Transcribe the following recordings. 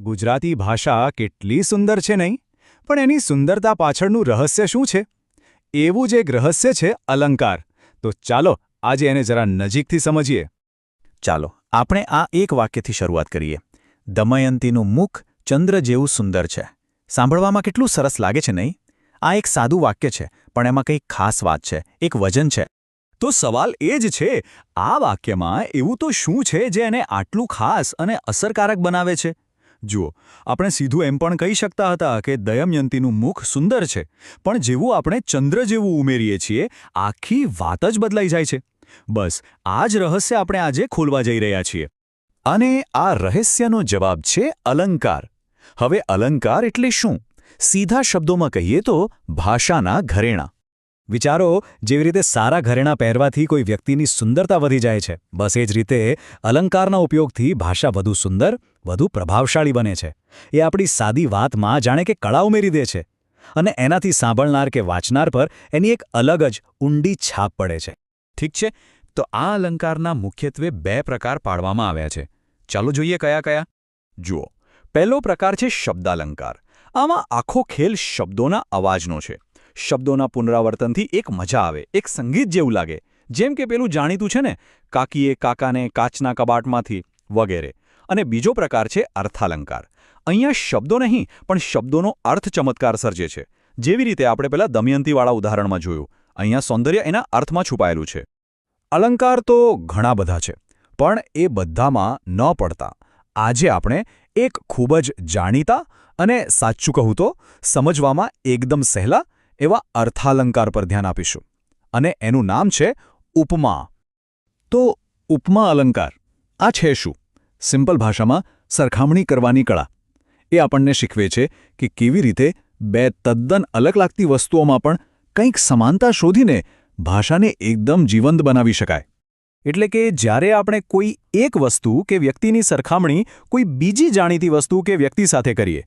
ગુજરાતી ભાષા કેટલી સુંદર છે નહીં? પણ એની સુંદરતા પાછળનું રહસ્ય શું છે? એવું જ એક રહસ્ય છે અલંકાર. તો ચાલો આજે એને જરા નજીકથી સમજીએ. ચાલો, આપણે આ એક વાક્યથી શરૂઆત કરીએ. દમયંતીનું મુખ ચંદ્ર જેવું સુંદર છે. સાંભળવામાં કેટલું સરસ લાગે છે નહીં? આ એક સાદું વાક્ય છે, પણ એમાં કંઈક ખાસ વાત છે, એક વજન છે. તો સવાલ એ જ છે, આ વાક્યમાં એવું તો શું છે જે એને આટલું ખાસ અને અસરકારક બનાવે છે? જુઓ, આપણે સીધું એમ પણ કહી શકતા હતા કે દયમયંતીનું મુખ સુંદર છે, પણ જેવું આપણે ચંદ્ર જેવું ઉમેરીએ છીએ, આખી વાત જ બદલાઈ જાય છે. બસ, આ જ રહસ્ય આપણે આજે ખોલવા જઈ રહ્યા છીએ. અને આ રહસ્યનો જવાબ છે અલંકાર. હવે અલંકાર એટલે શું? સીધા શબ્દોમાં કહીએ તો ભાષાના ઘરેણાં. વિચારો, જેવી રીતે સારા ઘરેણાં પહેરવાથી કોઈ વ્યક્તિની સુંદરતા વધી જાય છે. બસ એ જ રીતે અલંકારના ઉપયોગથી ભાષા વધુ સુંદર, વધુ પ્રભાવશાળી બને છે. એ આપણી સાદી વાતમાં જાણે કે કળા ઉમેરી દે છે. અને એનાથી સાંભળનાર કે વાંચનાર પર એની એક અલગ જ ઊંડી છાપ પડે છે. ઠીક છે? તો આ અલંકારના મુખ્યત્વે બે પ્રકાર પાડવામાં આવ્યા છે. ચાલો જોઈએ કયા કયા. જુઓ. પહેલો પ્રકાર છે શબ્દાલંકાર. આમાં આખો ખેલ શબ્દોના અવાજનો છે. શબ્દોના પુનરાવર્તનથી એક મજા આવે, એક સંગીત જેવું લાગે. જેમ કે પેલું જાણીતું છે ને, કાકીએ કાકાને કાચના કબાટમાંથી વગેરે. અને બીજો પ્રકાર છે અર્થાલંકાર. અહીંયા શબ્દો નહીં, પણ શબ્દોનો અર્થ ચમત્કાર સર્જે છે. જેવી રીતે આપણે પેલા દમયંતીવાળા ઉદાહરણમાં જોયું. અહીંયા સૌંદર્ય એના અર્થમાં છુપાયેલું છે. અલંકાર તો ઘણા બધા છે, પણ એ બધામાં ન પડતા. આજે આપણે એક ખૂબ જ જાણીતા અને સાચું કહું તો સમજવામાં એકદમ સહેલા એવા અર્થાલંકાર પર ધ્યાન આપીશું. અને એનું નામ છે ઉપમા. તો ઉપમા અલંકાર, આ છે શું? સિમ્પલ ભાષામાં સરખામણી કરવાની કળા. એ આપણને શીખવે છે કે કેવી રીતે બે તદ્દન અલગ લાગતી વસ્તુઓમાં પણ કંઈક સમાનતા શોધીને ભાષાને એકદમ જીવંત બનાવી શકાય. એટલે કે જ્યારે આપણે કોઈ એક વસ્તુ કે વ્યક્તિની સરખામણી કોઈ બીજી જાણીતી વસ્તુ કે વ્યક્તિ સાથે કરીએ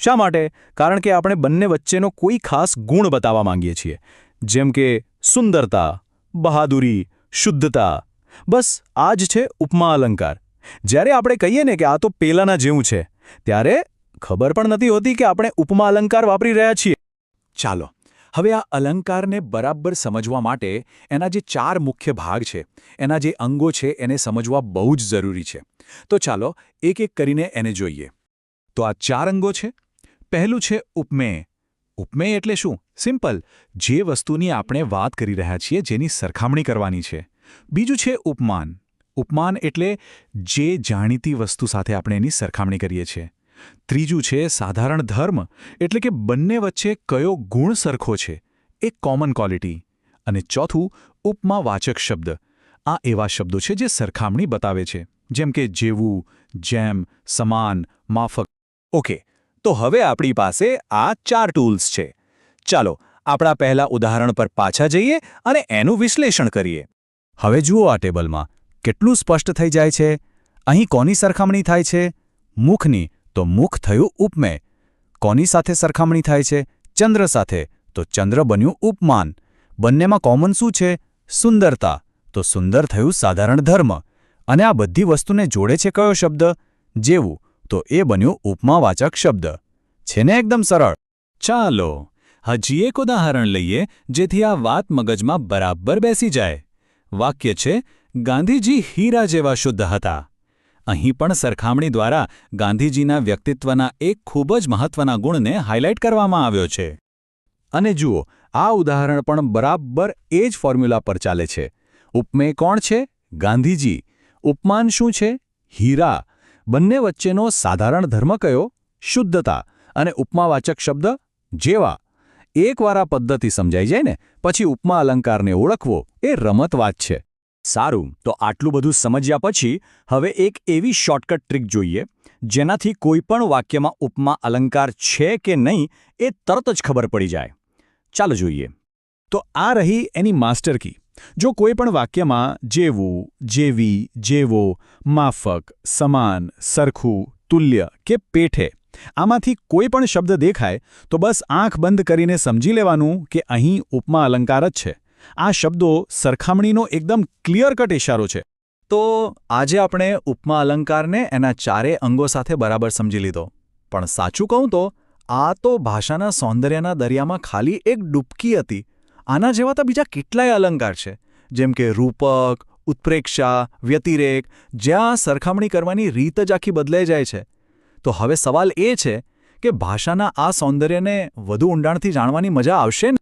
શા માટે? કારણ કે આપણે બંને વચ્ચેનો કોઈ ખાસ ગુણ બતાવવા માંગીએ છીએ. જેમ કે સુંદરતા, બહાદુરી, શુદ્ધતા. બસ, આ જ છે ઉપમા અલંકાર. જ્યારે આપણે કહીએ ને કે આ તો પેલાના જેવું છે, ત્યારે ખબર પણ નથી હોતી કે આપણે ઉપમા અલંકાર વાપરી રહ્યા છીએ. ચાલો, હવે આ અલંકારને બરાબર સમજવા માટે એના જે ચાર મુખ્ય ભાગ છે, એના જે અંગો છે, એને સમજવા બહુ જ જરૂરી છે. તો ચાલો એક એક કરીને એને જોઈએ. તો આ ચાર અંગો છે. પહેલું છે ઉપમેય. ઉપમેય એટલે શું? સિમ્પલ. જે વસ્તુની આપણે વાત કરી રહ્યા છીએ જેની સરખામણી કરવાની છે. બીજું છે ઉપમાન. ઉપમાન એટલે જે જાણીતી વસ્તુ સાથે આપણે એની સરખામણી કરીએ છીએ. ત્રીજું છે સાધારણ ધર્મ, એટલે કે બંને વચ્ચે કયો ગુણ સરખો છે. એ કોમન ક્વોલિટી અને ચોથું ઉપમા વાચક શબ્દ. આ એવા શબ્દો છે જે સરખામણી બતાવે છે. જેમ કે જેવું, જેમ, સમાન, માફક. ઓકે. તો હવે આપણી પાસે આ ચાર ટૂલ્સ છે. ચાલો, આપણા પહેલા ઉદાહરણ પર પાછા જઈએ અને એનું વિશ્લેષણ કરીએ. હવે જુઓ આ ટેબલમાં કેટલું સ્પષ્ટ થઈ જાય છે. અહીં કોની સરખામણી થાય છે? મુખની, તો મુખ થયું ઉપમેય કોની સાથે સરખામણી થાય છે? ચંદ્ર સાથે, તો ચંદ્ર બન્યું ઉપમાન. બંનેમાં કોમન શું છે? સુંદરતા, તો સુંદર થયું સાધારણ ધર્મ. અને આ બધી વસ્તુને જોડે છે કયો શબ્દ? જેવું. તો એ બન્યો ઉપમાવાચક શબ્દ. છે ને એકદમ સરળ? ચાલો, હજી એક ઉદાહરણ લઈએ, જેથી આ વાત મગજમાં બરાબર બેસી જાય. વાક્ય છે, ગાંધીજી હીરા જેવા શુદ્ધ હતા. અહીં પણ સરખામણી દ્વારા ગાંધીજીના વ્યક્તિત્વના એક ખૂબ જ મહત્વના ગુણને હાઇલાઇટ કરવામાં આવ્યો છે. અને જુઓ, આ ઉદાહરણ પણ બરાબર એ જ ફોર્મ્યુલા પર ચાલે છે. ઉપમેય કોણ છે? ગાંધીજી. ઉપમાન શું છે? હીરા. બંને વચ્ચેનો સાધારણ ધર્મ કયો? શુદ્ધતા અને ઉપમાવાચક શબ્દ જેવા. એકવાર પદ્ધતિ સમજાઈ જાય ને, પછી ઉપમા અલંકારને ઓળખવો એ રમત વાત છે. સારું, તો આટલું બધું સમજ્યા પછી હવે એક એવી શોર્ટકટ ટ્રીક જોઈએ, જેનાથી કોઈપણ વાક્યમાં ઉપમા અલંકાર છે કે નહીં એ તરત જ ખબર પડી જાય. ચાલો જોઈએ. તો આ રહી એની માસ્ટર કી. જો કોઈ પણ વાક્યમાં જેવું, જેવી, જેવો, માફક, સમાન, સરખું, તુલ્ય કે પેઠે આમાંથી કોઈ પણ શબ્દ દેખાય, તો બસ આંખ બંધ કરીને સમજી લેવાનું કે અહીં ઉપમા અલંકાર જ છે. આ શબ્દો સરખામણીનો એકદમ ક્લિયર કટ ઇશારો છે. તો આજે આપણે ઉપમા અલંકારને એના ચારે અંગો સાથે બરાબર સમજી લીધો. પણ સાચું કહું તો આ તો ભાષાના સૌંદર્યના દરિયામાં ખાલી એક ડૂબકી હતી. આના જેવા તો બીજા કેટલાય અલંકાર છે, જેમ કે રૂપક, ઉત્પ્રેક્ષા, વ્યતિરેક, જ્યાં સરખામણી કરવાની રીત જ આખી બદલાઈ જાય છે. તો હવે સવાલ એ છે કે ભાષાના આ સૌંદર્યને વધુ ઊંડાણથી જાણવાની મજા આવશે ને?